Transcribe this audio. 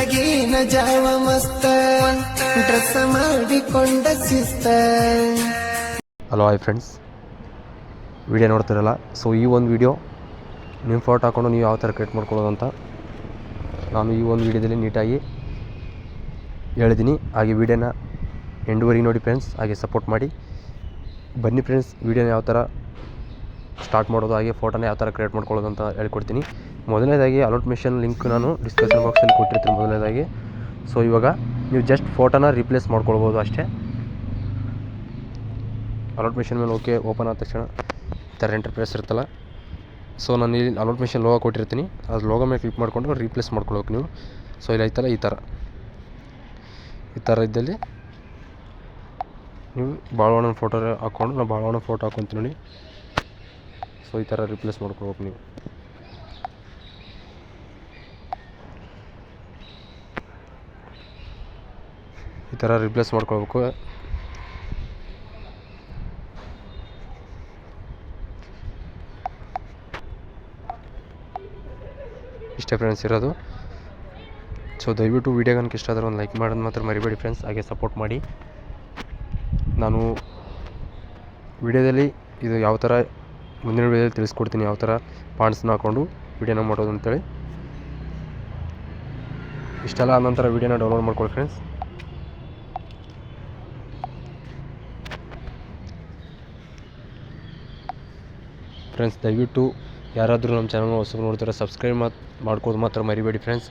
ಬೆಳಗಿನ ಜಾವ ಮಸ್ತ. ಡ್ರೆಸ್ ಮಾಡಿಕೊಂಡ ಸಿಸ್ತ ಹಲೋ ಹಾಯ್ ಫ್ರೆಂಡ್ಸ್ ವಿಡಿಯೋ ನೋಡ್ತಿರಲ್ಲ? ಸೊ ಈ ಒಂದು ವಿಡಿಯೋ ನಿಮ್ಮ ಫೋಟೋ ಹಾಕ್ಕೊಂಡು ನೀವು ಯಾವ ಥರ ಕ್ರಿಯೇಟ್ ಮಾಡ್ಕೊಳ್ಳೋದು ಅಂತ ನಾನು ಈ ಒಂದು ವಿಡಿಯೋದಲ್ಲಿ ನೀಟಾಗಿ ಹೇಳಿದ್ದೀನಿ. ಹಾಗೆ ವಿಡಿಯೋನ ಎಂಡುವರೆಗೆ ನೋಡಿ ಫ್ರೆಂಡ್ಸ್ ಹಾಗೆ ಸಪೋರ್ಟ್ ಮಾಡಿ. ಬನ್ನಿ ಫ್ರೆಂಡ್ಸ್ ವಿಡಿಯೋನ ಯಾವ ಥರ ಸ್ಟಾರ್ಟ್ ಮಾಡೋದು ಹಾಗೆ ಫೋಟೋನ ಯಾವ ಥರ ಕ್ರಿಯೇಟ್ ಮಾಡ್ಕೊಳ್ಳೋದು ಅಂತ ಹೇಳ್ಕೊಡ್ತೀನಿ. ಮೊದಲನೇದಾಗಿ ಅಲೌಟ್ ಮಿಷನ್ ಲಿಂಕ್ ನಾನು ಡಿಸ್ಕ್ರಿಪ್ಷನ್ ಬಾಕ್ಸಲ್ಲಿ ಕೊಟ್ಟಿರ್ತೀನಿ ಮೊದಲನೇದಾಗಿ. ಸೊ ಇವಾಗ ನೀವು ಜಸ್ಟ್ ಫೋಟೋನ ರಿಪ್ಲೇಸ್ ಮಾಡ್ಕೊಳ್ಬೋದು ಅಷ್ಟೇ. ಅಲೌಟ್ ಮಿಷನ್ ಮೇಲೆ ಓಕೆ ಓಪನ್ ಆದ ತಕ್ಷಣ ಈ ಥರ ಎಂಟರ್ಪ್ರೈಸ್ ಇರುತ್ತಲ್ಲ. ಸೊ ನಾನು ಇಲ್ಲಿ ಅಲೌಟ್ ಮಿಷನ್ ಲೋಗೋ ಕೊಟ್ಟಿರ್ತೀನಿ. ಅದು ಲೋಗೋ ಮೇಲೆ ಕ್ಲಿಕ್ ಮಾಡಿಕೊಂಡು ರೀಪ್ಲೇಸ್ ಮಾಡ್ಕೊಳ್ಬೇಕು ನೀವು. ಸೊ ಇಲ್ಲಿ ಐತಲ್ಲ ಈ ಥರ. ಈ ಥರ ಇದ್ದಲ್ಲಿ ನೀವು ಬಾಳವಣ್ಣನ ಫೋಟೋ ಹಾಕ್ಕೊಂಡು ನಾನು ಬಾಳವಣ್ಣ ಫೋಟೋ ಹಾಕ್ಕೊಂತೀನಿ ನೋಡಿ. ಸೊ, ಈ ಥರ ರಿಪ್ಲೇಸ್ ಮಾಡ್ಕೊಳ್ಬೇಕು ನೀವು. ಈ ಥರ ರಿಪ್ಲೇಸ್ ಮಾಡ್ಕೊಳ್ಬೇಕು. ಇಷ್ಟೇ ಫ್ರೆಂಡ್ಸ್ ಇರೋದು. ಸೊ ದಯವಿಟ್ಟು ವೀಡಿಯೋ ಕనుక ಇಷ್ಟ ಆದರೆ ಒಂದು ಲೈಕ್ ಮಾಡೋದು ಮಾತ್ರ ಮರಿಬೇಡಿ ಫ್ರೆಂಡ್ಸ್ ಹಾಗೆ ಸಪೋರ್ಟ್ ಮಾಡಿ. ನಾನು ವಿಡಿಯೋದಲ್ಲಿ ಇದು ಯಾವ ಥರ ಮುಂದಿನ ವಿಡಿಯೋದಲ್ಲಿ ತಿಳಿಸ್ಕೊಡ್ತೀನಿ ಯಾವ ಥರ ಪಾಂಡ್ಸ್ನ ಹಾಕ್ಕೊಂಡು ವೀಡಿಯೋನ ಮಾಡೋದು ಅಂತೇಳಿ. ಇಷ್ಟೆಲ್ಲ ಆದ ನಂತರ ವಿಡಿಯೋನ ಡೌನ್ಲೋಡ್ ಮಾಡ್ಕೊಳ್ಳಿ ಫ್ರೆಂಡ್ಸ್ ಫ್ರೆಂಡ್ಸ್ ದಯವಿಟ್ಟು ಯಾರಾದರೂ ನಮ್ಮ ಚಾನಲ್ನ ಹೊಸಬ್ರು ನೋಡ್ತಾರೆ ಸಬ್ಸ್ಕ್ರೈಬ್ ಮಾಡ್ಕೋದು ಮಾತ್ರ ಮರಿಬೇಡಿ ಫ್ರೆಂಡ್ಸ್